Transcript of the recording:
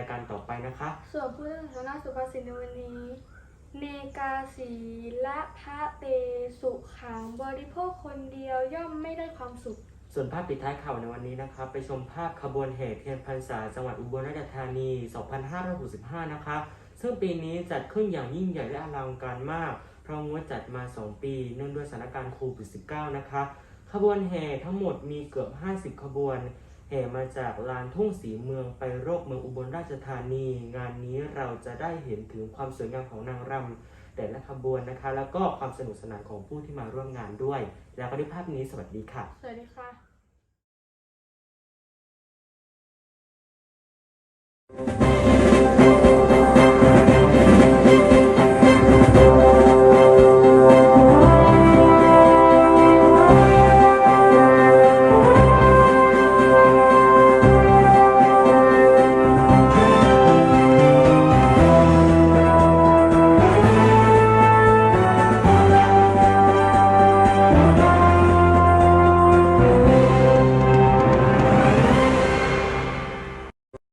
รายการต่อไปนะคะ ส่วนผู้สาธารณสุภาษิตในวันนี้ เนกาสีละพระเตสุขังบริโภคคนเดียวย่อมไม่ได้ความสุข ส่วนภาพปิดท้ายข่าวในวันนี้นะครับ ไปชมภาพขบวนแห่เทียนพรรษาจังหวัดอุบลราชธานี 2565 นะคะ ซึ่งปีนี้จัดขึ้นอย่างยิ่งใหญ่และอลังการมาก เพราะงดจัดมา 2 ปีเนื่องด้วยสถานการณ์โควิด -19 นะคะ ขบวนแห่ทั้งหมดมีเกือบ 50 ขบวน แห่มาจากลานทุ่งสีเมืองไปรอบเมืองอุบลราชธานี งานนี้เราจะได้เห็นถึงความสวยงามของนางรำแต่ละขบวนนะคะ แล้วก็ความสนุกสนานของผู้ที่มาร่วมงานด้วย แล้วก็ด้วยภาพนี้สวัสดีค่ะ สวัสดีค่ะ